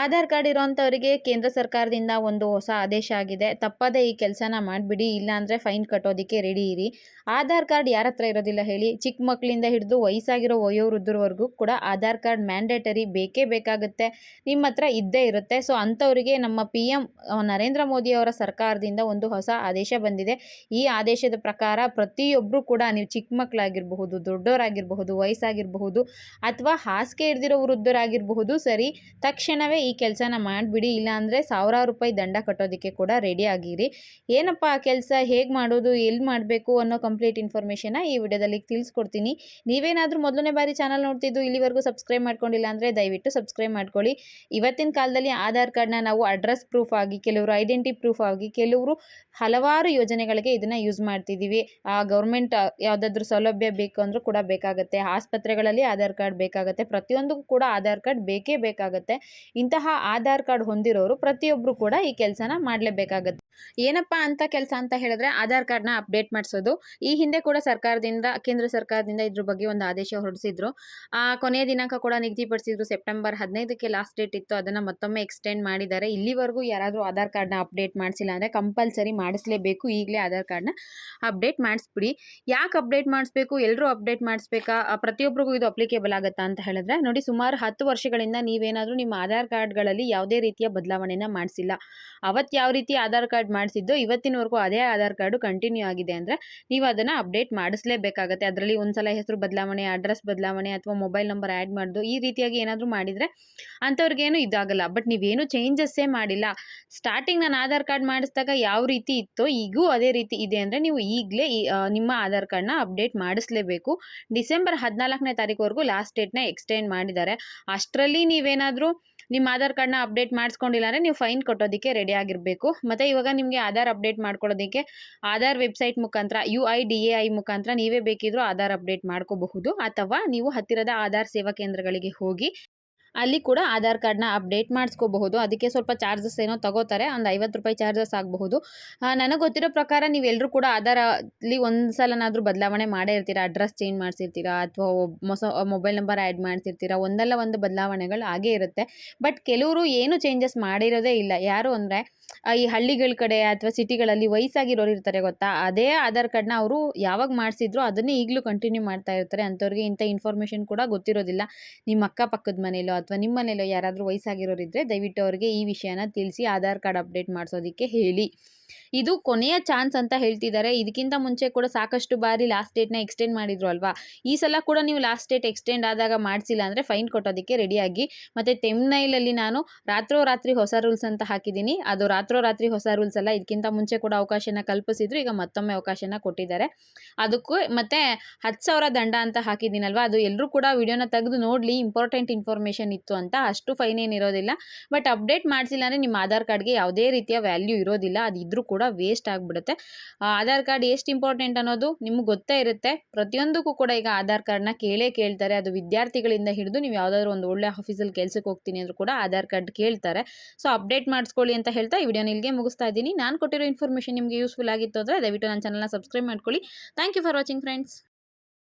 Aadhaar card ಇರೋಂಥವರಿಗೆ ಕೇಂದ್ರ ಸರ್ಕಾರದಿಂದ ಒಂದು ಹೊಸ ಆದೇಶ ಆಗಿದೆ. ತಪ್ಪದೇ ಈ ಕೆಲಸನ ಮಾಡಿಬಿಡಿ, ಇಲ್ಲಾಂದರೆ ಫೈನ್ ಕಟ್ಟೋದಕ್ಕೆ ರೆಡಿ ಇರಿ. ಆಧಾರ್ ಕಾರ್ಡ್ ಯಾರ ಹತ್ರ ಇರೋದಿಲ್ಲ ಹೇಳಿ. ಚಿಕ್ಕ ಮಕ್ಕಳಿಂದ ಹಿಡಿದು ವಯಸ್ಸಾಗಿರೋ ವಯೋವೃದ್ಧರವರೆಗೂ ಕೂಡ ಆಧಾರ್ ಕಾರ್ಡ್ ಮ್ಯಾಂಡೇಟರಿ ಬೇಕೇ ಬೇಕಾಗುತ್ತೆ. ನಿಮ್ಮ ಹತ್ರ ಇದ್ದೇ ಇರುತ್ತೆ. ಸೊ ಅಂಥವರಿಗೆ ನಮ್ಮ ಪಿ ಎಂ ನರೇಂದ್ರ ಮೋದಿ ಅವರ ಸರ್ಕಾರದಿಂದ ಒಂದು ಹೊಸ ಆದೇಶ ಬಂದಿದೆ. ಈ ಆದೇಶದ ಪ್ರಕಾರ ಪ್ರತಿಯೊಬ್ಬರು ಕೂಡ ನೀವು ಚಿಕ್ಕ ಮಕ್ಕಳಾಗಿರಬಹುದು ದೊಡ್ಡವರಾಗಿರಬಹುದು, ವಯಸ್ಸಾಗಿರಬಹುದು ಅಥವಾ ಹಾಸಿಗೆ ಹಿಡಿದಿರೋ ವೃದ್ಧರಾಗಿರಬಹುದು ಸರಿ, ತಕ್ಷಣವೇ ಈ ಕೆಲಸನ ಮಾಡಿಬಿಡಿ, ಇಲ್ಲಾಂದರೆ ಸಾವಿರಾರು ರೂಪಾಯಿ ದಂಡ ಕಟ್ಟೋದಕ್ಕೆ ಕೂಡ ರೆಡಿ ಆಗಿರಿ. ಏನಪ್ಪ ಆ ಕೆಲಸ? ಹೇಗೆ ಮಾಡೋದು? ಎಲ್ಲಿ ಮಾಡಬೇಕು ಅನ್ನೋ ಕಂಪ್ಲೀಟ್ ಇನ್ಫಾರ್ಮೇಷನ್ನ ಈ ವಿಡಿಯೋದಲ್ಲಿ ತಿಳಿಸ್ಕೊಡ್ತೀನಿ. ನೀವೇನಾದರೂ ಮೊದಲನೇ ಬಾರಿ ಚಾನಲ್ ನೋಡ್ತಿದ್ದು, ಇಲ್ಲಿವರೆಗೂ ಸಬ್ಸ್ಕ್ರೈಬ್ ಮಾಡ್ಕೊಂಡಿಲ್ಲ ಅಂದರೆ ದಯವಿಟ್ಟು ಸಬ್ಸ್ಕ್ರೈಬ್ ಮಾಡ್ಕೊಳ್ಳಿ. ಇವತ್ತಿನ ಕಾಲದಲ್ಲಿ ಆಧಾರ್ ಕಾರ್ಡ್ನ ನಾವು ಅಡ್ರೆಸ್ ಪ್ರೂಫ್ ಆಗಿ, ಕೆಲವರು ಐಡೆಂಟಿ ಪ್ರೂಫ್ ಆಗಿ, ಕೆಲವರು ಹಲವಾರು ಯೋಜನೆಗಳಿಗೆ ಇದನ್ನು ಯೂಸ್ ಮಾಡ್ತಿದ್ದೀವಿ. ಆ ಗೌರ್ಮೆಂಟ್ ಯಾವುದಾದ್ರೂ ಸೌಲಭ್ಯ ಬೇಕು ಅಂದರೂ ಕೂಡ ಬೇಕಾಗುತ್ತೆ. ಆಸ್ಪತ್ರೆಗಳಲ್ಲಿ ಆಧಾರ್ ಕಾರ್ಡ್ ಬೇಕಾಗುತ್ತೆ. ಪ್ರತಿಯೊಂದಕ್ಕೂ ಕೂಡ ಆಧಾರ್ ಕಾರ್ಡ್ ಬೇಕೇ ಬೇಕಾಗುತ್ತೆ. ಇಂತಹ ಆಧಾರ್ ಕಾರ್ಡ್ ಹೊಂದಿರೋರು ಪ್ರತಿಯೊಬ್ಬರು ಕೂಡ ಈ ಕೆಲಸನ ಮಾಡಲೇಬೇಕಾಗುತ್ತೆ. ಏನಪ್ಪಾ ಅಂತ ಕೆಲಸ ಅಂತ ಹೇಳಿದ್ರೆ ಆಧಾರ್ ಕಾರ್ಡ್ನ ಅಪ್ಡೇಟ್ ಮಾಡಿಸೋದು. ಈ ಹಿಂದೆ ಕೂಡ ಸರ್ಕಾರದಿಂದ, ಕೇಂದ್ರ ಸರ್ಕಾರದಿಂದ ಇದ್ರ ಬಗ್ಗೆ ಒಂದು ಆದೇಶ ಹೊರಡಿಸಿದ್ರು. ಆ ಕೊನೆಯ ದಿನಾಂಕ ಕೂಡ ನಿಗದಿಪಡಿಸಿದ್ರು. ಸೆಪ್ಟೆಂಬರ್ ಹದಿನೈದಕ್ಕೆ ಲಾಸ್ಟ್ ಡೇಟ್ ಇತ್ತು. ಅದನ್ನು ಮತ್ತೊಮ್ಮೆ ಎಕ್ಸ್ಟೆಂಡ್ ಮಾಡಿದ್ದಾರೆ. ಇಲ್ಲಿವರೆಗೂ ಯಾರಾದರೂ ಆಧಾರ್ ಕಾರ್ಡ್ನ ಅಪ್ಡೇಟ್ ಮಾಡಿಸಿಲ್ಲ ಅಂದರೆ ಕಂಪಲ್ಸರಿ ಮಾಡಿಸಲೇಬೇಕು. ಈಗಲೇ ಆಧಾರ್ ಕಾರ್ಡ್ನ ಅಪ್ಡೇಟ್ ಮಾಡಿಸ್ಬಿಡಿ. ಯಾಕೆ ಅಪ್ಡೇಟ್ ಮಾಡಿಸ್ಬೇಕು? ಎಲ್ಲರೂ ಅಪ್ಡೇಟ್ ಮಾಡಿಸ್ಬೇಕಾ? ಪ್ರತಿಯೊಬ್ಬರಿಗೂ ಇದು ಅಪ್ಲಿಕೇಬಲ್ ಆಗುತ್ತಾ ಅಂತ ಹೇಳಿದ್ರೆ ನೋಡಿ ಸುಮಾರು ಹತ್ತು ವರ್ಷಗಳಿಂದ ನೀವೇನಾದರೂ ನಿಮ್ಮ ಆಧಾರ್ ಕಾರ್ಡ್ಗಳಲ್ಲಿ ಯಾವುದೇ ರೀತಿಯ ಬದಲಾವಣೆನ ಮಾಡಿಸಿಲ್ಲ. ಅವತ್ತು ಯಾವ ರೀತಿ ಆಧಾರ್ ಕಾರ್ಡ್ ಮಾಡಿಸಿದ್ದು ಇವತ್ತಿನವರೆಗೂ ಅದೇ ಆಧಾರ್ ಕಾರ್ಡು ಕಂಟಿನ್ಯೂ ಆಗಿದೆ ಅಂದರೆ ನೀವು ಅದನ್ನು ಅಪ್ಡೇಟ್ ಮಾಡಿಸಲೇಬೇಕಾಗತ್ತೆ. ಅದರಲ್ಲಿ ಒಂದ್ಸಲ ಹೆಸರು ಬದಲಾವಣೆ, ಅಡ್ರೆಸ್ ಬದಲಾವಣೆ ಅಥವಾ ಮೊಬೈಲ್ ನಂಬರ್ ಆ್ಯಡ್ ಮಾಡೋದು ಈ ರೀತಿಯಾಗಿ ಏನಾದರೂ ಮಾಡಿದರೆ ಅಂಥವ್ರಿಗೇನು ಇದಾಗಲ್ಲ. ಬಟ್ ನೀವೇನು ಚೇಂಜಸ್ಸೇ ಮಾಡಿಲ್ಲ. ಸ್ಟಾರ್ಟಿಂಗ್ ನಾನು ಆಧಾರ್ ಕಾರ್ಡ್ ಮಾಡಿಸಿದಾಗ ಯಾವ ರೀತಿ ಇತ್ತೋ ಈಗೂ ಅದೇ ರೀತಿ ಇದೆ ಅಂದರೆ ನೀವು ಈಗಲೇ ನಿಮ್ಮ ಆಧಾರ್ ಕಾರ್ಡ್ನ ಅಪ್ಡೇಟ್ ಮಾಡಿಸ್ಲೇಬೇಕು. ಡಿಸೆಂಬರ್ ಹದಿನಾಲ್ಕನೇ ತಾರೀಕುವರೆಗೂ ಲಾಸ್ಟ್ ಡೇಟ್ನ ಎಕ್ಸ್ಟೆಂಡ್ ಮಾಡಿದ್ದಾರೆ. ಅಷ್ಟರಲ್ಲಿ ನೀವೇನಾದರೂ ನಿಮ್ಮ ಆಧಾರ್ ಕಾರ್ಡ್ನ ಅಪ್ಡೇಟ್ ಮಾಡಿಸ್ಕೊಂಡಿಲ್ಲ ಅಂದರೆ ನೀವು ಫೈನ್ ಕಟ್ಟೋದಕ್ಕೆ ರೆಡಿ ಆಗಿರಬೇಕು. ಮತ್ತು ಇವಾಗ ನಿಮಗೆ ಆಧಾರ್ ಅಪ್ಡೇಟ್ ಮಾಡ್ಕೊಳ್ಳೋದಕ್ಕೆ ಆಧಾರ್ ವೆಬ್ಸೈಟ್ ಮುಖಾಂತರ U I D A I ಮುಖಾಂತರ ನೀವೇ ಬೇಕಿದ್ರೂ ಆಧಾರ್ ಅಪ್ಡೇಟ್ ಮಾಡ್ಕೋಬಹುದು ಅಥವಾ ನೀವು ಹತ್ತಿರದ ಆಧಾರ್ ಸೇವಾ ಕೇಂದ್ರಗಳಿಗೆ ಹೋಗಿ ಅಲ್ಲಿ ಕೂಡ ಆಧಾರ್ ಕಾರ್ಡ್ನ ಅಪ್ಡೇಟ್ ಮಾಡಿಸ್ಕೋಬಹುದು. ಅದಕ್ಕೆ ಸ್ವಲ್ಪ ಚಾರ್ಜಸ್ ಏನೋ ತಗೋತಾರೆ. ಒಂದು ಐವತ್ತು ರೂಪಾಯಿ ಚಾರ್ಜಸ್ ಆಗಬಹುದು. ನನಗೆ ಗೊತ್ತಿರೋ ಪ್ರಕಾರ ನೀವೆಲ್ಲರೂ ಕೂಡ ಆಧಾರಲ್ಲಿ ಒಂದು ಸಲನಾದರೂ ಬದಲಾವಣೆ ಮಾಡೇ ಇರ್ತೀರಾ? ಅಡ್ರೆಸ್ ಚೇಂಜ್ ಮಾಡಿಸಿರ್ತೀರಾ? ಅಥವಾ ಹೊಸ ಮೊಬೈಲ್ ನಂಬರ್ ಆ್ಯಡ್ ಮಾಡಿಸಿರ್ತೀರಾ? ಒಂದಲ್ಲ ಒಂದು ಬದಲಾವಣೆಗಳು ಆಗೇ ಇರುತ್ತೆ. ಬಟ್ ಕೆಲವರು ಏನು ಚೇಂಜಸ್ ಮಾಡಿರೋದೇ ಇಲ್ಲ. ಯಾರು ಅಂದರೆ ಈ ಹಳ್ಳಿಗಳ ಕಡೆ ಅಥವಾ ಸಿಟಿಗಳಲ್ಲಿ ವಯಸ್ಸಾಗಿರೋರು ಇರ್ತಾರೆ ಗೊತ್ತಾ? ಅದೇ ಆಧಾರ್ ಕಾರ್ಡ್ನ ಅವರು ಯಾವಾಗ ಮಾಡಿಸಿದ್ರು ಅದನ್ನೇ ಈಗಲೂ ಕಂಟಿನ್ಯೂ ಮಾಡ್ತಾ ಇರ್ತಾರೆ. ಅಂಥವ್ರಿಗೆ ಇಂಥ ಇನ್ಫಾರ್ಮೇಷನ್ ಕೂಡ ಗೊತ್ತಿರೋದಿಲ್ಲ. ನಿಮ್ಮ ಅಕ್ಕಪಕ್ಕದ ಮನೇಲೋ ಅಥವಾ ನಿಮ್ಮ ಮನೆಯಲ್ಲಿ ಯಾರಾದರೂ ವಯಸ್ಸಾಗಿರೋರು ಇದ್ದರೆ ದಯವಿಟ್ಟು ಅವರಿಗೆ ಈ ವಿಷಯನ ತಿಳಿಸಿ, ಆಧಾರ್ ಕಾರ್ಡ್ ಅಪ್ಡೇಟ್ ಮಾಡಿಸೋದಕ್ಕೆ ಹೇಳಿ. ಇದು ಕೊನೆಯ ಚಾನ್ಸ್ ಅಂತ ಹೇಳ್ತಿದ್ದಾರೆ. ಇದಕ್ಕಿಂತ ಮುಂಚೆ ಕೂಡ ಸಾಕಷ್ಟು ಬಾರಿ ಲಾಸ್ಟ್ ಡೇಟ್ನ ಎಕ್ಸ್ಟೆಂಡ್ ಮಾಡಿದ್ರು ಅಲ್ವಾ? ಈ ಸಲ ಕೂಡ ನೀವು ಲಾಸ್ಟ್ ಡೇಟ್ ಎಕ್ಸ್ಟೆಂಡ್ ಆದಾಗ ಮಾಡಿಸಿಲ್ಲ ಅಂದರೆ ಫೈನ್ ಕೊಟ್ಟೋದಕ್ಕೆ ರೆಡಿಯಾಗಿ ಮತ್ತು ತೆಮ್ನೈಲಲ್ಲಿ ನಾನು ರಾತ್ರೋರಾತ್ರಿ ಹೊಸ ರೂಲ್ಸ್ ಅಂತ ಹಾಕಿದ್ದೀನಿ. ಅದು ರಾತ್ರೋರಾತ್ರಿ ಹೊಸ ರೂಲ್ಸ್ ಅಲ್ಲ. ಇದಕ್ಕಿಂತ ಮುಂಚೆ ಕೂಡ ಅವಕಾಶನ ಕಲ್ಪಿಸಿದ್ರು. ಈಗ ಮತ್ತೊಮ್ಮೆ ಅವಕಾಶನ ಕೊಟ್ಟಿದ್ದಾರೆ. ಅದಕ್ಕೂ ಮತ್ತು ಹತ್ತು ಸಾವಿರ ದಂಡ ಅಂತ ಹಾಕಿದ್ದೀನಲ್ವ? ಅದು ಎಲ್ಲರೂ ಕೂಡ ವಿಡಿಯೋನ ತೆಗೆದು ನೋಡಲಿ. ಇಂಪಾರ್ಟೆಂಟ್ ಇನ್ಫಾರ್ಮೇಷನ್ ಇತ್ತು ಅಂತ. ಅಷ್ಟು ಫೈನ್ ಏನಿರೋದಿಲ್ಲ. ಬಟ್ ಅಪ್ಡೇಟ್ ಮಾಡಿಸಿಲ್ಲ ಅಂದರೆ ನಿಮ್ಮ ಆಧಾರ್ ಕಾರ್ಡ್ಗೆ ಯಾವುದೇ ರೀತಿಯ ವ್ಯಾಲ್ಯೂ ಇರೋದಿಲ್ಲ. ಅದು ಇದ್ರೂ ಕೂಡ ವೇಸ್ಟ್ ಆಗಿಬಿಡುತ್ತೆ. ಆಧಾರ್ ಕಾರ್ಡ್ ಎಷ್ಟು ಇಂಪಾರ್ಟೆಂಟ್ ಅನ್ನೋದು ನಿಮ್ಗೆ ಗೊತ್ತೇ ಇರುತ್ತೆ. ಪ್ರತಿಯೊಂದಕ್ಕೂ ಕೂಡ ಈಗ ಆಧಾರ್ ಕಾರ್ಡ್ನ ಕೇಳೇ ಕೇಳ್ತಾರೆ. ಅದು ವಿದ್ಯಾರ್ಥಿಗಳಿಂದ ಹಿಡಿದು ನೀವು ಯಾವುದಾದ್ರೂ ಒಂದು ಒಳ್ಳೆ ಆಫೀಸಲ್ಲಿ ಕೆಲಸಕ್ಕೆ ಹೋಗ್ತೀನಿ ಅಂದರೂ ಕೂಡ ಆಧಾರ್ ಕಾರ್ಡ್ ಕೇಳ್ತಾರೆ. ಸೊ ಅಪ್ಡೇಟ್ ಮಾಡಿಸ್ಕೊಳ್ಳಿ ಅಂತ ಹೇಳ್ತಾ ಈ ವಿಡಿಯೋನ ಇಲ್ಲಿಗೆ ಮುಗಿಸ್ತಾ ಇದ್ದೀನಿ. ನಾನು ಕೊಟ್ಟಿರೋ ಇನ್ಫಾರ್ಮೇಷನ್ ನಿಮಗೆ ಯೂಸ್ಫುಲ್ ಆಗಿತ್ತು ಅಂದರೆ ದಯವಿಟ್ಟು ನನ್ನ ಚಾನಲ್ನ ಸಬ್ಸ್ಕ್ರೈಬ್ ಮಾಡ್ಕೊಳ್ಳಿ. Thank you for watching friends